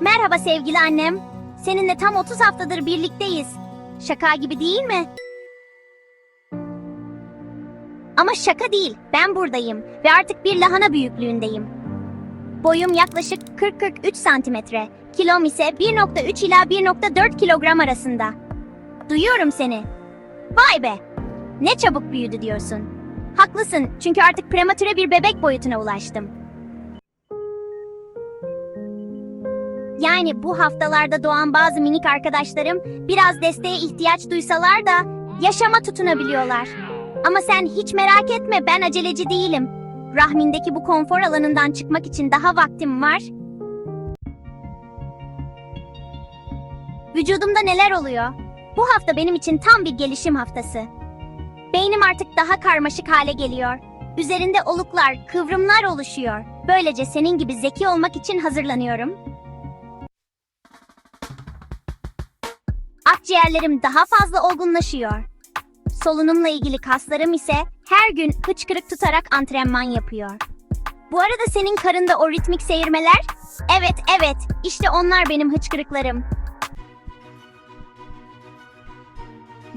Merhaba sevgili annem. Seninle tam 30 haftadır birlikteyiz. Şaka gibi değil mi? Ama şaka değil. Ben buradayım ve artık bir lahana büyüklüğündeyim. Boyum yaklaşık 40-43 santimetre. Kilom ise 1.3 ila 1.4 kilogram arasında. Duyuyorum seni. Vay be! Ne çabuk büyüdü diyorsun. Haklısın çünkü artık prematüre bir bebek boyutuna ulaştım. Yani bu haftalarda doğan bazı minik arkadaşlarım biraz desteğe ihtiyaç duysalar da yaşama tutunabiliyorlar. Ama sen hiç merak etme ben aceleci değilim. Rahmindeki bu konfor alanından çıkmak için daha vaktim var. Vücudumda neler oluyor? Bu hafta benim için tam bir gelişim haftası. Beynim artık daha karmaşık hale geliyor. Üzerinde oluklar, kıvrımlar oluşuyor. Böylece senin gibi zeki olmak için hazırlanıyorum. Akciğerlerim daha fazla olgunlaşıyor. Solunumla ilgili kaslarım ise her gün hıçkırık tutarak antrenman yapıyor. Bu arada senin karında o ritmik seyirmeler? Evet, evet. İşte onlar benim hıçkırıklarım.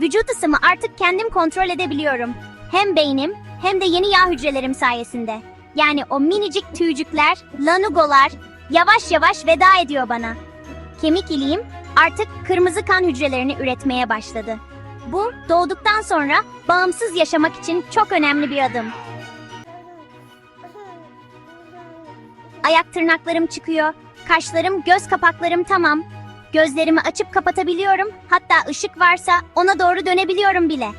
Vücut ısımı artık kendim kontrol edebiliyorum. Hem beynim hem de yeni yağ hücrelerim sayesinde. Yani o minicik tüycükler, lanugolar yavaş yavaş veda ediyor bana. Kemik iliğim artık kırmızı kan hücrelerini üretmeye başladı. Bu doğduktan sonra bağımsız yaşamak için çok önemli bir adım. Ayak tırnaklarım çıkıyor, kaşlarım, göz kapaklarım tamam. Gözlerimi açıp kapatabiliyorum. Hatta ışık varsa ona doğru dönebiliyorum bile.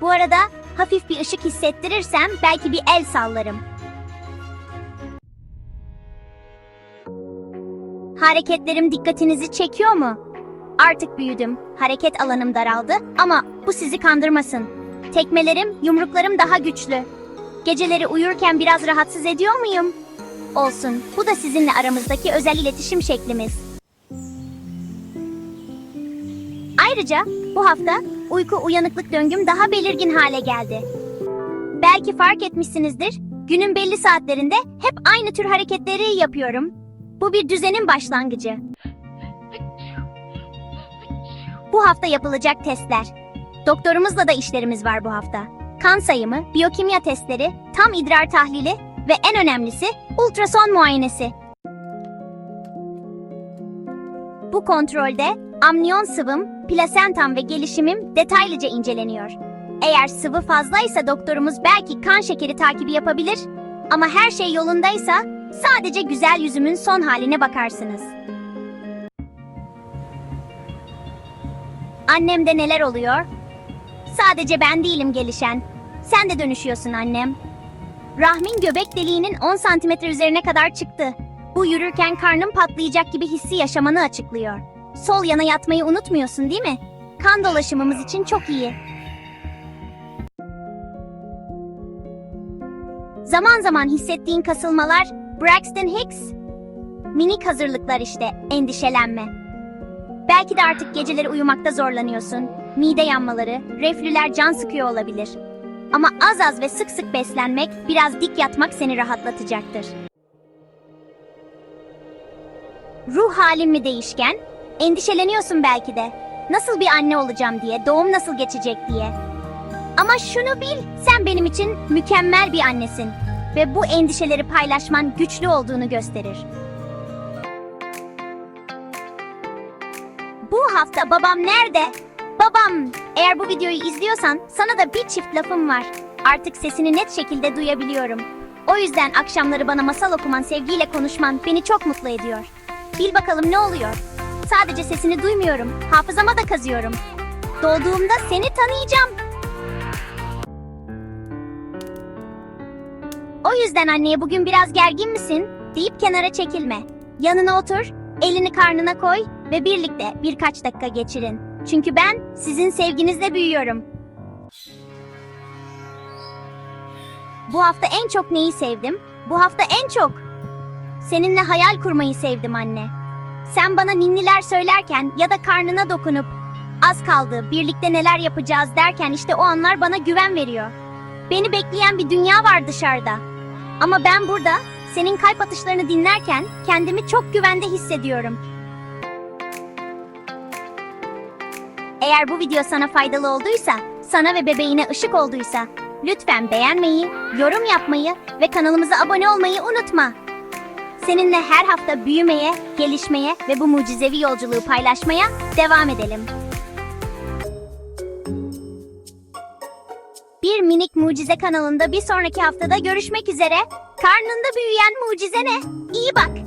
Bu arada hafif bir ışık hissettirirsem belki bir el sallarım. Hareketlerim dikkatinizi çekiyor mu? Artık büyüdüm. Hareket alanım daraldı ama bu sizi kandırmasın. Tekmelerim, yumruklarım daha güçlü. Geceleri uyurken biraz rahatsız ediyor muyum? Olsun. Bu da sizinle aramızdaki özel iletişim şeklimiz. Ayrıca bu hafta uyku uyanıklık döngüm daha belirgin hale geldi. Belki fark etmişsinizdir. Günün belli saatlerinde hep aynı tür hareketleri yapıyorum. Bu bir düzenin başlangıcı. Bu hafta yapılacak testler. Doktorumuzla da işlerimiz var bu hafta. Kan sayımı, biyokimya testleri, tam idrar tahlili ve en önemlisi ultrason muayenesi. Bu kontrolde amniyon sıvım, plasentam ve gelişimim detaylıca inceleniyor. Eğer sıvı fazlaysa doktorumuz belki kan şekeri takibi yapabilir ama her şey yolundaysa sadece güzel yüzümün son haline bakarsınız. Annemde neler oluyor? Sadece ben değilim gelişen. Sen de dönüşüyorsun annem. Rahmin göbek deliğinin 10 santimetre üzerine kadar çıktı. Bu yürürken karnım patlayacak gibi hissi yaşamanı açıklıyor. Sol yana yatmayı unutmuyorsun değil mi? Kan dolaşımımız için çok iyi. Zaman zaman hissettiğin kasılmalar Braxton Hicks. Minik hazırlıklar işte, endişelenme. Belki de artık geceleri uyumakta zorlanıyorsun. Mide yanmaları, reflüler can sıkıyor olabilir. Ama az az ve sık sık beslenmek, biraz dik yatmak seni rahatlatacaktır. Ruh halin mi değişken? Endişeleniyorsun belki de. Nasıl bir anne olacağım diye, doğum nasıl geçecek diye. Ama şunu bil, sen benim için mükemmel bir annesin. Ve bu endişeleri paylaşman güçlü olduğunu gösterir. Hafta babam nerede? Babam! Eğer bu videoyu izliyorsan sana da bir çift lafım var. Artık sesini net şekilde duyabiliyorum. O yüzden akşamları bana masal okuman, sevgiyle konuşman beni çok mutlu ediyor. Bil bakalım ne oluyor? Sadece sesini duymuyorum, hafızama da kazıyorum. Doğduğumda seni tanıyacağım. O yüzden anneye bugün biraz gergin misin? deyip kenara çekilme. Yanına otur, elini karnına koy ve birlikte birkaç dakika geçirin. Çünkü ben sizin sevginizle büyüyorum. Bu hafta en çok neyi sevdim? Bu hafta en çok seninle hayal kurmayı sevdim anne. Sen bana ninniler söylerken ya da karnına dokunup az kaldı, birlikte neler yapacağız derken işte o anlar bana güven veriyor. Beni bekleyen bir dünya var dışarıda. Ama ben burada senin kalp atışlarını dinlerken kendimi çok güvende hissediyorum. Eğer bu video sana faydalı olduysa, sana ve bebeğine ışık olduysa, lütfen beğenmeyi, yorum yapmayı ve kanalımıza abone olmayı unutma. Seninle her hafta büyümeye, gelişmeye ve bu mucizevi yolculuğu paylaşmaya devam edelim. Bir minik mucize kanalında bir sonraki haftada görüşmek üzere. Karnında büyüyen mucize ne? İyi bak.